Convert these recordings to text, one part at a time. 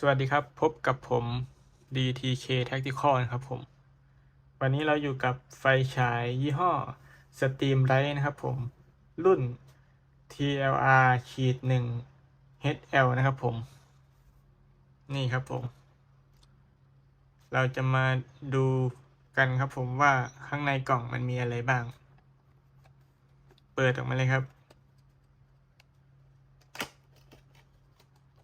สวัสดีครับ พบกับผม DTK Tactical นะครับผม วันนี้เราอยู่กับไฟฉายยี่ห้อ Steam Light นะครับผม รุ่น TLR ขีดหนึ่ง HL นะครับผม นี่ครับผม เราจะมาดูกันครับผมว่าข้างในกล่องมันมีอะไรบ้าง เปิดออกมาเลยครับ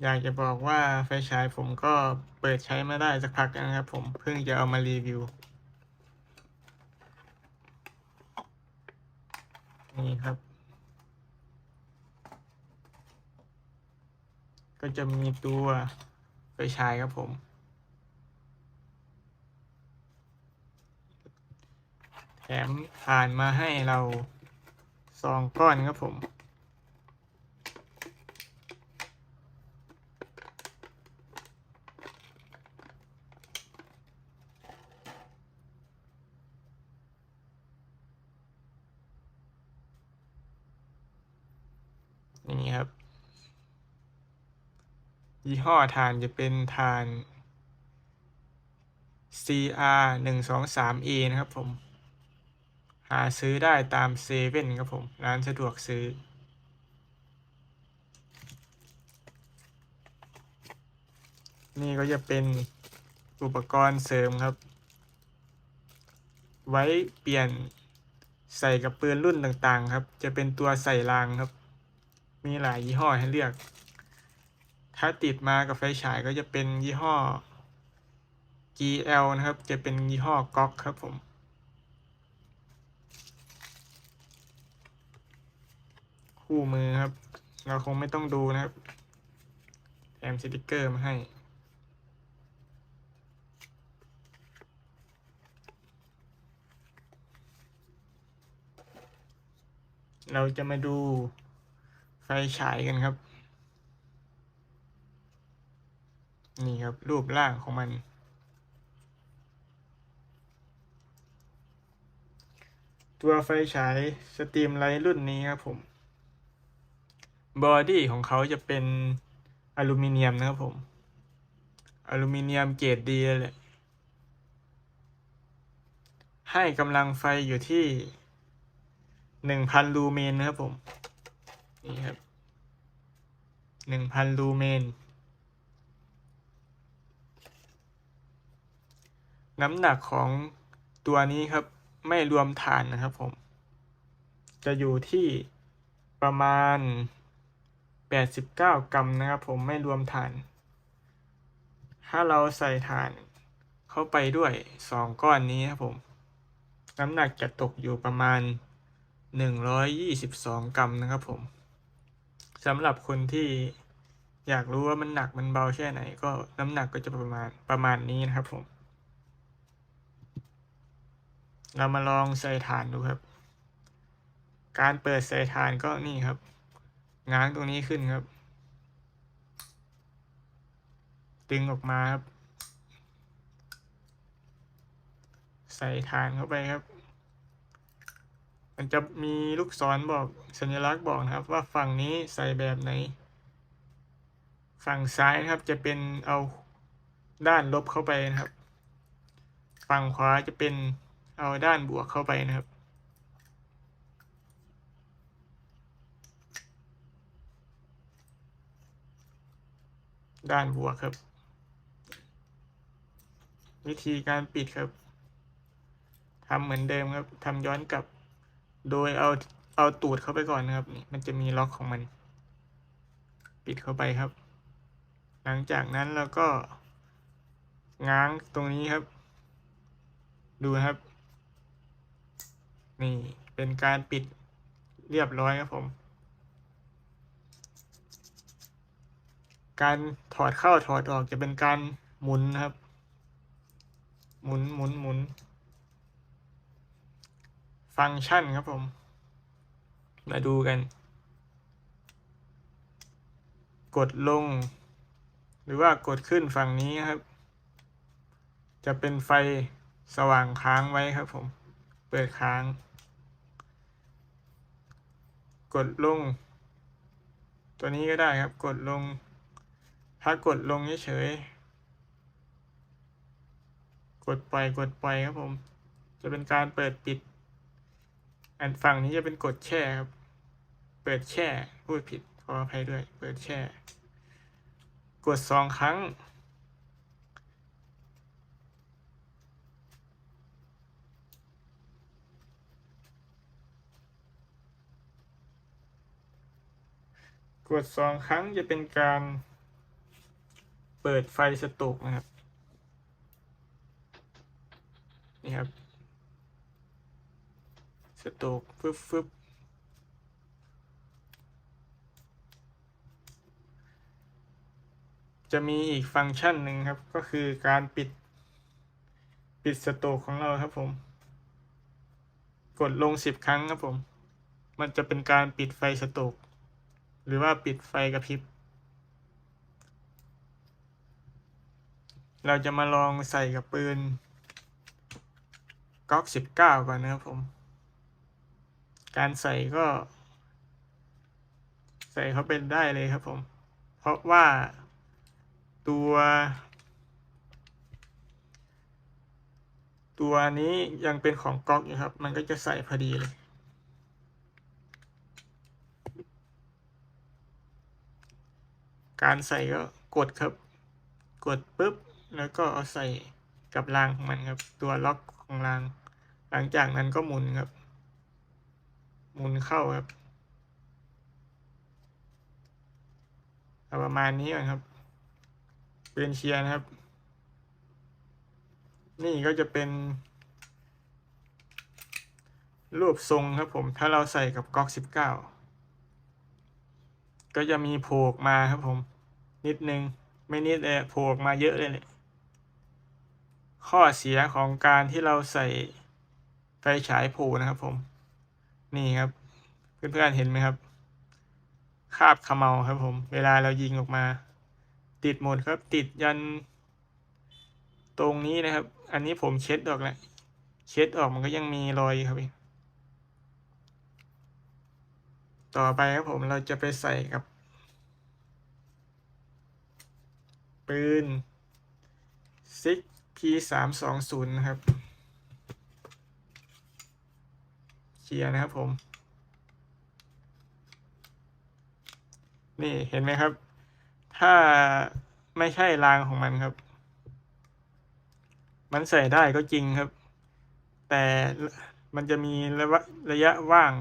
อยากจะบอกว่าไฟฉายผมก็เปิดใช้มาได้สักพักนะครับผมเพิ่งจะเอามารีวิว นี่ครับ ก็จะมีตัวไฟฉายครับผม แถมผ่านมาให้เราสองก้อนครับผม นี่ครับ ยี่ห้อฐานจะเป็นฐาน CR 1 2 3 A นะครับผม หาซื้อได้ตามเซเว่นครับผม ร้านสะดวกซื้อ นี่ก็จะเป็นอุปกรณ์เสริมครับ ไว้เปลี่ยนใส่กับปืนรุ่นต่างๆครับ จะเป็นตัวใส่รางครับ มีหลายยี่ห้อให้เลือก ถ้าติดมากับไฟฉายก็จะเป็นยี่ห้อ GL นะครับ จะเป็นยี่ห้อก๊อกครับผม คู่มือครับ เราคงไม่ต้องดูนะครับแถมสติกเกอร์มาให้ เราจะมาดูไฟฉายกันครับ นี่ครับ รูปร่างของมัน ตัวไฟฉายสตรีมไลท์รุ่นนี้ครับผม บอดี้ของเขาจะเป็นอลูมิเนียมนะครับผม อลูมิเนียมเกรดดีเลย ให้กำลังไฟอยู่ที่หนึ่งพันลูเมนนะครับผม นี่ครับหนึ่งพันลูเมน น้ำหนักของตัวนี้ครับไม่รวมฐานนะครับผม จะอยู่ที่ประมาณ 89 กรัมนะครับผมไม่รวมฐาน ถ้าเราใส่ฐานเข้าไปด้วย 2 ก้อนนี้ครับผม น้ำหนักจะตกอยู่ประมาณ 122 กรัมนะครับผมสำหรับคนที่อยากรู้ว่ามันหนักมันเบาแค่ไหนก็น้ำหนักก็จะประมาณประมาณนี้นะครับผม เรามาลองใส่ฐานดูครับ การเปิดใส่ฐานก็นี่ครับ ง้างตรงนี้ขึ้นครับ ดึงออกมาครับ ใส่ฐานเข้าไปครับ มันจะมีลูกศรบอกสัญลักษณ์บอกนะครับ ว่าฝั่งนี้ใส่แบบไหน ฝั่งซ้ายนะครับจะเป็นเอาด้านลบเข้าไปนะครับ ฝั่งขวาจะเป็น เอาด้านบวกเข้าไปนะครับ ด้านบวกครับ วิธีการปิดครับทำเหมือนเดิมครับทำย้อนกลับ โดยเอาเอาตูดเข้าไปก่อนนะครับนี่มันจะมีล็อกของมัน ปิดเข้าไปครับ หลังจากนั้นเราก็ง้างตรงนี้ครับ ดูครับ นี่เป็นการปิดเรียบร้อยครับผม การถอดเข้าถอดออกจะเป็นการหมุนนะครับ หมุนหมุนหมุน ฟังก์ชันครับผม มาดูกัน กดลง หรือว่ากดขึ้นฝั่งนี้ครับ จะเป็นไฟสว่างค้างไว้ครับผม ปิดค้าง กดลง ตัวนี้ก็ได้ครับ กดลง ถ้ากดลงเฉยๆกดปล่อยกดปล่อยครับผม จะเป็นการเปิดปิด อันฝั่งนี้จะเป็นกดแช่ครับ เปิดแช่พูดผิดขออภัยด้วย เปิดแช่ กดสองครั้ง กดสองครั้งจะเป็นการเปิดไฟสโตกนะครับ นี่ครับ สโตกฟึบฟึบจะมีอีกฟังก์ชันหนึ่งครับ ก็คือการปิด ปิดสโตกของเราครับผม กดลงสิบครั้งครับผม มันจะเป็นการปิดไฟสโตก หรือว่าปิดไฟกระพริบ เราจะมาลองใส่กับปืนก๊อกสิบเก้าก่อนนะครับผม การใส่ก็ ใส่เขาเป็นได้เลยครับผม เพราะว่าตัวตัวนี้ยังเป็นของก๊อกอยู่ครับ มันก็จะใส่พอดีเลย การใส่ก็กดครับ กดปุ๊บ แล้วก็เอาใส่กับรางของมันครับ ตัวล็อกของราง หลังจากนั้นก็หมุนครับ หมุนเข้าครับประมาณนี้ก่อนครับ เป็นเชียร์นะครับ นี่ก็จะเป็น รูปทรงครับผม ถ้าเราใส่กับก๊อกสิบเก้า ก็จะมีโผล่มาครับผม นิดนึง ไม่นิดเลยโผล่มาเยอะเลยเลยข้อเสียของการที่เราใส่ไฟฉายโผล่นะครับผม นี่ครับ เพื่อนๆเห็นไหมครับ คาบขมเมาครับผม เวลาเรายิงออกมา ติดหมดครับ ติดยัน ตรงนี้นะครับ อันนี้ผมเช็ดออกแล้วเช็ดออกมันก็ยังมีรอยครับพี่ ต่อไปครับผมเราจะไปใส่กับ ปืนซิก P สามสองศูนย์นะครับเคลียร์นะครับผม นี่เห็นไหมครับ ถ้าไม่ใช่รางของมันครับ มันใส่ได้ก็จริงครับ แต่มันจะมีระยะระยะว่าง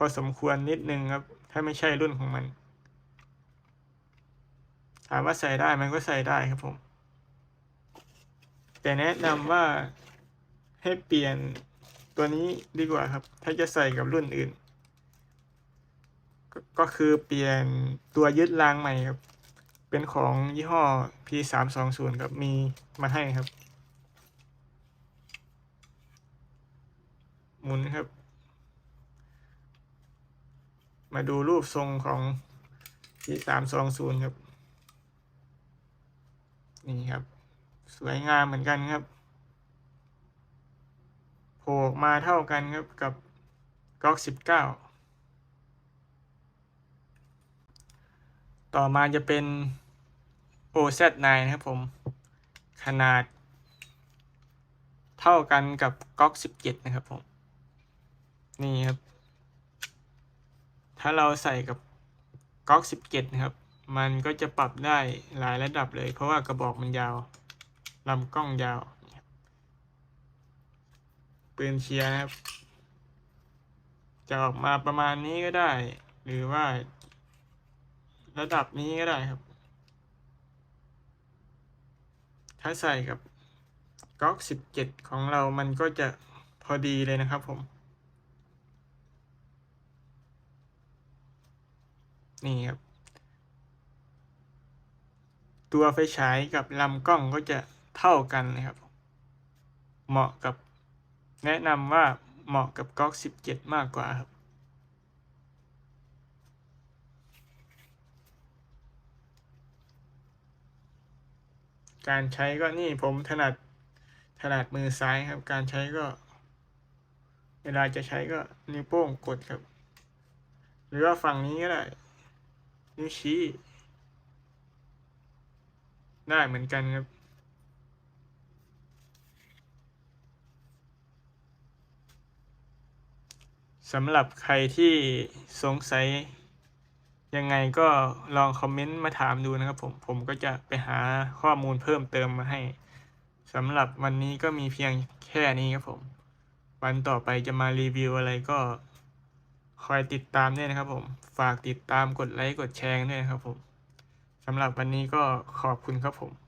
พอสมควรนิดนึงครับ ถ้าไม่ใช่รุ่นของมัน ถามว่าใส่ได้มันก็ใส่ได้ครับผม แต่แนะนำว่าให้เปลี่ยนตัวนี้ดีกว่าครับ ถ้าจะใส่กับรุ่นอื่นก็ก็คือเปลี่ยนตัวยึดรางใหม่ครับ เป็นของยี่ห้อ P สามสองศูนย์ครับมีมาให้ครับ หมุนครับ มาดูรูปทรงของ P สามสองศูนย์ครับ นี่ครับ สวยงามเหมือนกันครับโผล่มาเท่ากันครับกับก๊อกสิบเก้าต่อมาจะเป็น OZ9 นะครับผม ขนาด เท่ากันกับก๊อก17 นะครับผม นี่ครับ ถ้าเราใส่กับก๊อก 17 นะครับ มันก็จะปรับได้หลายระดับเลย เพราะว่ากระบอกมันยาวลำกล้องยาวปืนเชียร์นะครับ จะออกมาประมาณนี้ก็ได้ หรือว่า ระดับนี้ก็ได้ครับ ถ้าใส่กับก๊อก 17 ของเรามันก็จะพอดีเลยนะครับผม นี่ครับ ตัวไฟฉายกับลำกล้องก็จะเท่ากันนะครับ เหมาะกับแนะนำว่าเหมาะกับก๊อก 17 มากกว่าครับ การใช้ก็นี่ผมถนัดถนัดมือซ้ายครับ การใช้ก็ เวลาจะใช้ก็นิ้วโป้งกดครับ หรือว่าฝั่งนี้ก็ได้ นิ้วชี้ ได้เหมือนกันครับ สำหรับใครที่สงสัยยังไงก็ลองคอมเมนต์มาถามดูนะครับผมผมก็จะไปหาข้อมูลเพิ่มเติมมาให้สำหรับวันนี้ก็มีเพียงแค่นี้ครับผม วันต่อไปจะมารีวิวอะไรก็ คอยติดตามด้วยนะครับผม ฝากติดตามกดไลค์กดแชร์ด้วยนะครับผมสำหรับวันนี้ก็ขอบคุณครับผม